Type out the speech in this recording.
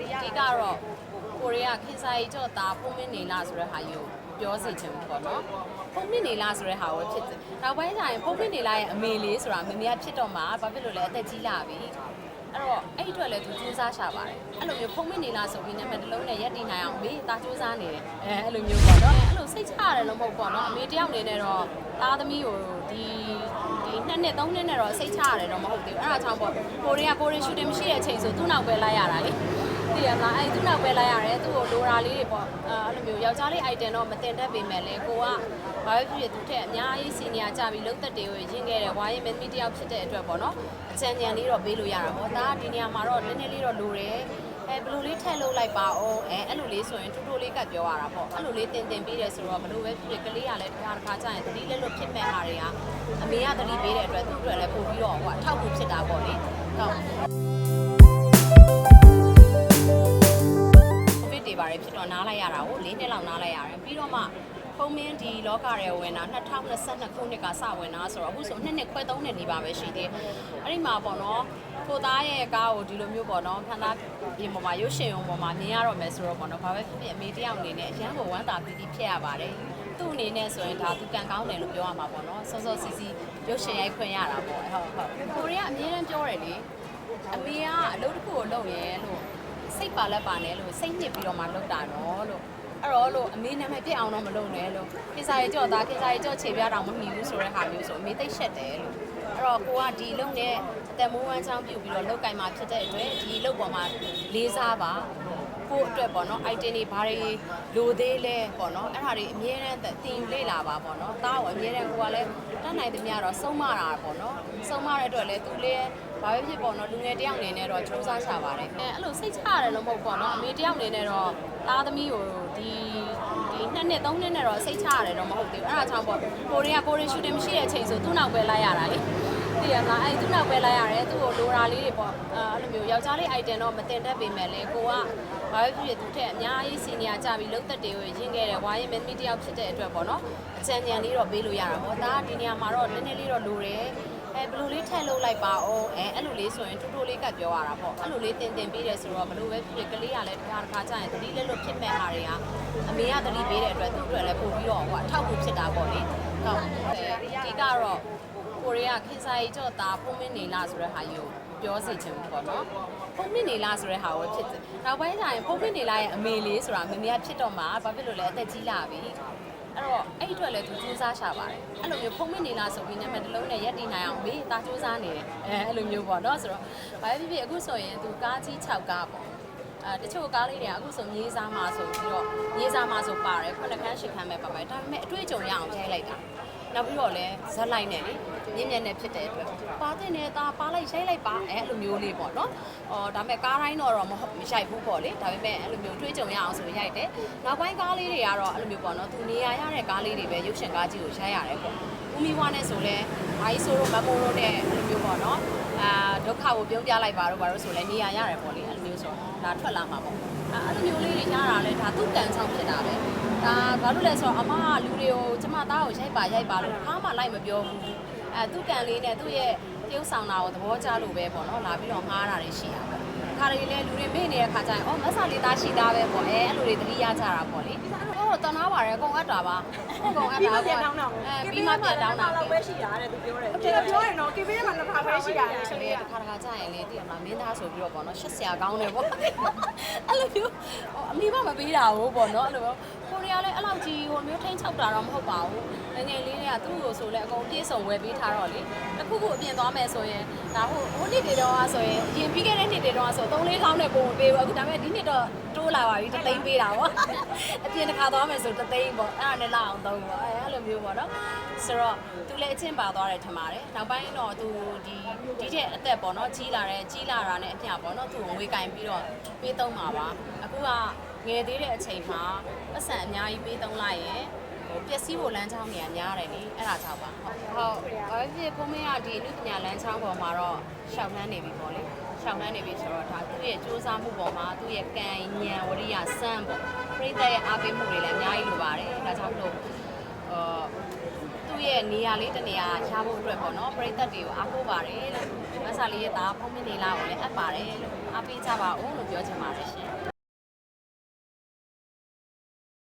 ဒီကတော့ကိုရီးယားခင်စာရီကြော့တာဖုံးမင်းနေလားဆိုတဲ့ဟာယူပြောစီချင်ဘူးပေါ့နော်ဖုံးမင်းနေလားဆိုတဲ့ဟာကိုဖြစ်တယ်နောက်ပိုင်းကျရင်ဖုံးမင်းနေလားရဲ့အမေလေးဆိုတာမမေကဖြစ်တော့မှာဘာဖြစ်လို့လဲအသက်ကြီးလာပြီအဲ့တော့အဲ့ဒီအတွက်လည်းသူစူးစမ်းရှာပါတယ်အဲ့လိုမျိုးဖုံးမင်းနေလားဆိုပြီးနာမည်တစ်လုံးနဲ့ရက်တည်နိုင်အောင်မေးတာစူးစမ်းနေတယ်အဲအဲ့လိုမျိုးပေါ့နော်အဲ့လိုစိတ်ချရတယ်လို့မဟုတ်ပေါ့နော်အမေတယောက်အနေနဲ့တော့သားသမီးကိုဒီ ဒီနှစ်နှစ်သုံးနှစ်နဲ့တော့စိတ်ချရတယ်တော့မဟုတ်သေးဘူးအဲ့ဒါကြောင့်ပေါ့ကိုရီးယားကိုရီးရှူတင်မရှိတဲ့အချိန်ဆိုသူ့နောက်ပဲလိုက်ရတာလေသိရမလားအဲ့သူ့နောက်ပဲလိုက်ရတယ်သူ့ကိုလိုရာလေးတွေပေါ့အဲ့လိုမျိုးယောက်ျားလေး item တော့မတင်တတ်ပေမဲ့လေကိုကဘာပဲဖြစ်ဖြစ်သူ့ထက်အများကြီးစီနီယာကြပြီးလုံးသက်တွေကိုရင်းခဲ့တယ်ဝါရင်မင်းမီတယောက်ဖြစ်တဲ့အတွက်ပေါ့နော်အချမ်းညံလေးတော့ပေးလို့ရတာပေါ့ဒါကဒီနေရာမှာတော့နည်းနည်းလေးတော့လိုတယ် အဲဘယ်လိုလေးထည့်လို့လိုက်ပါအောင်အဲအဲ့လိုလေးဆိုရင်တူတူလေးကပြောရတာပေါ့အဲ့လိုလေးတင်တင်ပေးတယ်ဆိုတော့ဘယ်လိုပဲဖြစ်ဖြစ်ကလေးကလည်းတစ်ခါတစ်ခါကျရင်တတိလက်လွတ်ဖြစ်မဲ့ဟာတွေကအမေကတတိပေးတဲ့အတွက်သူ့အတွက်လည်းပို့ပြီးတော့ဟိုအထောက်အကူဖြစ်တာပေါ့လေဟုတ်ကိုဗစ်တွေပါရဖြစ်တော့နားလိုက်ရတာကို၄နှစ်လောက်နားလိုက်ရတယ်ပြီးတော့မှ ဖုံးမင်းဒီလောကရဲဝင်တာ2022ခုနှစ်ကစဝင်တာဆိုတော့အခုဆို2နှစ်ခွဲ3နှစ်နေပါပဲရှိသေးအဲ့ဒီမှာပေါ့နော်ကိုသားရဲ့ကားကိုဒီလိုမျိုးပေါ့နော်ခန္ဓာပြင်ပေါ်မှာရုပ်ရှင်ရုံပေါ်မှာမြင်ရတော့မယ်ဆိုတော့ပေါ့နော်ဘာပဲဖြစ်ဖြစ်အမေတယောက်အနေနဲ့အရန်ကိုဝမ်းသာပီတိဖြစ်ရပါတယ်သူ့အနေနဲ့ဆိုရင်ဒါသူကံကောင်းတယ်လို့ပြောရမှာပေါ့နော်စောစောစီစီရုပ်ရှင်ရိုက်ခွင့်ရတာပေါ့ဟုတ်ဟုတ်ကိုရီးယားအမြဲတမ်းပြောတယ်လေအမေကအလုပ်တစ်ခုကိုလုပ်ရဲလို့စိတ်ပါလက်ပါနဲ့လို့စိတ်ညစ်ပြီးတော့မှလုပ်တာနော်လို့ အဲ့တော့လို့အမေနာမည်ပြစ်အောင်တော့မလုပ်နဲ့လို့ခေစာရီကြော့သားခေစာရီကြော့ခြေပြားတောင်မမှီဘူးဆိုတဲ့ဟာမျိုးဆိုအမေသိရှက်တယ်လို့အဲ့တော့ကိုကဒီလုံနဲ့အသက်မွေးဝမ်းချောင်းပြုတ်ပြီးတော့လောက်ကင်มาဖြစ်တဲ့အတွက်ဒီလုံပေါ်မှာလေးစားပါ ကိုအတွက်ပေါ့နော် item တွေဘာတွေလိုသေးလဲပေါ့နော်အဲ့ဒါတွေအမြဲတမ်းတင်လေ့လာပါပေါ့နော်တားကိုအမြဲတမ်းကိုကလည်းတတ်နိုင်သမျှတော့စုံမတာပေါ့နော်စုံမတဲ့အတွက်လည်းသူလည်းဘာပဲဖြစ်ပေါ့နော်လူငယ်တယောက်အနေနဲ့တော့စူးစမ်းရှာပါတယ်အဲအဲ့လိုစိတ်ချရတယ်လို့မဟုတ်ပေါ့နော်အမေတယောက်အနေနဲ့တော့သားသမီးကိုဒီဒီနှစ်နှစ်သုံးနှစ်နဲ့တော့စိတ်ချရတယ်တော့မဟုတ်သေးဘူးအဲ့ဒါကြောင့်ပေါ့ကိုရီးယားကိုရီးရှူတင်မရှိတဲ့အချိန်ဆိုသူ့နောက်ပဲလိုက်ရတာလေ သိရမလားအဲ့သူ့နောက်ပဲလိုက်ရတယ်သူ့ကိုလိုရာလေးတွေပေါ့အဲ့လိုမျိုးယောက်ျားလေး item တော့မတင်တတ်ပေမဲ့လေကိုကဘာပဲဖြစ်ဖြစ်သူ့ထက်အများကြီးစီနီယာကြပြီးလုံးသက်တွေကိုရင်းခဲ့တယ်ဝါရင်မင်းမီတယောက်ဖြစ်တဲ့အတွက်ပေါ့နော်အချမ်းညံလေးတော့ပေးလို့ရတာပေါ့ဒါကဒီနေရာမှာတော့နည်းနည်းလေးတော့လိုတယ်အဲဘယ်လိုလေးထည့်လို့လိုက်ပါအောင်အဲအဲ့လိုလေးဆိုရင်တူတူလေးကပြောရတာပေါ့အဲ့လိုလေးတင်တင်ပေးတယ်ဆိုတော့ဘယ်လိုပဲဖြစ်ဖြစ်ကလေးကလည်းတစ်ခါတစ်ခါကျရင်တတိလက်လွတ်ဖြစ်မဲ့ဟာတွေကအမေကတတိပေးတဲ့အတွက်သူ့အတွက်လည်းပို့ပြီးတော့ဟိုအထောက်အကူဖြစ်တာပေါ့လေဟုတ်ဒီကတော့ ကိုရီးယားခင်စာရီကြော့တာဖုံးမင်းနေလားဆိုတဲ့ဟာယူပြောစီချင်ဘူးပေါ့နော်ဖုံးမင်းနေလားဆိုတဲ့ဟာကိုဖြစ်တယ်နောက်ပိုင်းကျရင်ဖုံးမင်းနေလားရဲ့အမေလေးဆိုတာမမေကဖြစ်တော့မှာဘာဖြစ်လို့လဲအသက်ကြီးလာပြီအဲ့တော့အဲ့ဒီအတွက်လည်းသူစူးစမ်းရှာပါတယ်အဲ့လိုမျိုးဖုံးမင်းနေလားဆိုပြီးနာမည်တစ်လုံးနဲ့ရက်တည်နိုင်အောင်မေးတာစူးစမ်းနေတယ်အဲအဲ့လိုမျိုးပေါ့နော်ဆိုတော့ဘာဖြစ်ဖြစ်အခုဆိုရင်သူကားကြီး6ကားပေါ့အဲတချို့ကားလေးတွေကအခုဆိုမြေးစားမှာဆိုပြီးတော့မြေးစားမှာဆိုပါတယ်ခုနှစ်ခန်းရှစ်ခန်းပဲပါပါတယ်ဒါပေမဲ့အတွေ့အကြုံရအောင်ရိုက်လိုက်တာ နောက်ပြီးတော့လည်းဇက်လိုက်နေလေမြင့်မြတ်နဲ့ဖြစ်တဲ့အတွက်ပါတဲ့နေတာပါလိုက်ရိုက်လိုက်ပါအဲအဲ့လိုမျိုးလေးပေါ့နော်အော်ဒါပေမဲ့ကားတိုင်းတော့တော့မဟုတ်မရိုက်ဘူးပေါ့လေဒါပေမဲ့အဲ့လိုမျိုးအတွေ့အကြုံရအောင်ဆိုရိုက်တယ်နောက်ပိုင်းကားလေးတွေကတော့အဲ့လိုမျိုးပေါ့နော်သူနေရာရတဲ့ကားလေးတွေပဲရုပ်ရှင်ကားကြီးကိုရိုက်ရတယ်ပေါ့ဦးမီဝါနဲ့ဆိုလဲဘာကြီးဆိုတော့မမိုးတို့နဲ့အဲ့လိုမျိုးပေါ့နော် အာဒုက္ခကိုပြုံးပြလိုက်ပါတော့ဘာလို့ဆိုလဲနေရာရတယ်ပေါ့လေအဲ့လိုမျိုးဆိုဒါထွက်လာမှာပေါ့အဲ့လိုမျိုးလေးတွေရတာလဲဒါသူ့တန်ဆောင်ဖြစ်တာပဲဒါဘာလို့လဲဆိုတော့အမကလူတွေကိုကျမသားကိုရိုက်ပါရိုက်ပါလို့တစ်ခါမှလိုက်မပြောဘူးအဲသူ့ကန်လေးနဲ့သူ့ရဲ့တရုပ်ဆောင်တာကိုသဘောကျလို့ပဲပေါ့နော်လာပြီးတော့ငှားတာတွေရှိတာပေါ့ ခါရီလေလူတွေမေ့နေတဲ့ခါကျရင်အော်မဆာလေးသားရှိသားပဲပေါ့အဲအဲ့လိုတွေသတိရကြတာပေါ့လေတော့တနာပါတယ်အကုန်အပ်တာပါအကုန်အပ်တာအဲပြီးမှပြန်တောင်းတာတော့ပဲရှိတာတဲ့သူပြောတယ်အပြင်ပြောရင်တော့ KB ထဲမှာနှစ်ခါပဲရှိတာလေလေတစ်ခါတစ်ခါကြာရင်လေတည်ရမလားမင်းသားဆိုပြီးတော့ပေါ့နော်ရှက်စရာကောင်းတယ်ပေါ့အဲ့လိုမျိုးအမိမမပေးတာဘူးပေါ့နော်အဲ့လိုမျိုးကိုရီးယားလည်းအဲ့လောက်ကြီးဟိုမျိုးထိန်းချုပ်တာတော့မဟုတ်ပါဘူးငငယ်လေးတွေကသူ့ကိုဆိုလဲအကုန်ပြေဆုံးဝယ်ပေးထားတော့လေတစ်ခုခုအပြင်သွားမယ်ဆိုရင်ဒါဟိုဟိုနှစ်တွေတော့ဆိုရင်အရင်ပြီးခဲ့တဲ့နှစ်တွေတော့ဆို3 4ခေါင်းနဲ့ပုံမပေးဘူးအခုဒါပေမဲ့ဒီနှစ်တော့တိုးလာပါပြီတသိန်းပေးတာပေါ့အပြင်တစ်ခါသွားမယ်ဆိုတသိန်းပေါ့အဲ့ဒါနဲ့လောက်အောင်သုံးပေါ့အဲ့လိုမျိုးပေါ့နော်ဆိုတော့သူလည်းအချင်းပါသွားတယ်ထင်ပါတယ်နောက်ပိုင်းတော့သူဒီဒီတဲ့အသက်ပေါ့နော်ကြီးလာတဲ့ကြီးလာတာနဲ့အမျှပေါ့နော်သူ့ကိုငွေကင်ပြီးတော့ပေးသုံးမှာပါအခုကငယ်သေးတဲ့အချိန်မှာပတ်စံအများကြီးပေးသုံးလိုက်ရင်ဟိုပျက်စီးဖို့လမ်းကြောင်းတွေကများတယ်လေအဲ့ဒါကြောင့်ပါဟုတ်ဟုတ်ဘာဖြစ်ဖြစ်ဖုန်းမရဒီအနုပညာလမ်းကြောင်းပေါ်မှာတော့ရှောက်နှမ်းနေပြီပေါ့လေ ရှောက်နှမ်းနေပြီဆိုတော့ဒါသူ့ရဲ့စူးစမ်းမှုပေါ်မှာသူ့ရဲ့ကံဉာဏ်ဝရိယစမ်းပေါ့ပြိတ္တရဲ့အားပေးမှုတွေလည်းအများကြီးလိုပါတယ်ဒါကြောင့်မလို့အာသူ့ရဲ့နေရာလေးတစ်နေရာရဖို့အတွက်ပေါ့နော်ပြိတ္တတွေကိုအားကိုးပါတယ်လို့အဲမဆာလေးရဲ့သားဖုံးမင်းနေလာကိုလည်းအပ်ပါတယ်လို့အားပေးကြပါဦးလို့ပြောချင်ပါတယ်ရှင်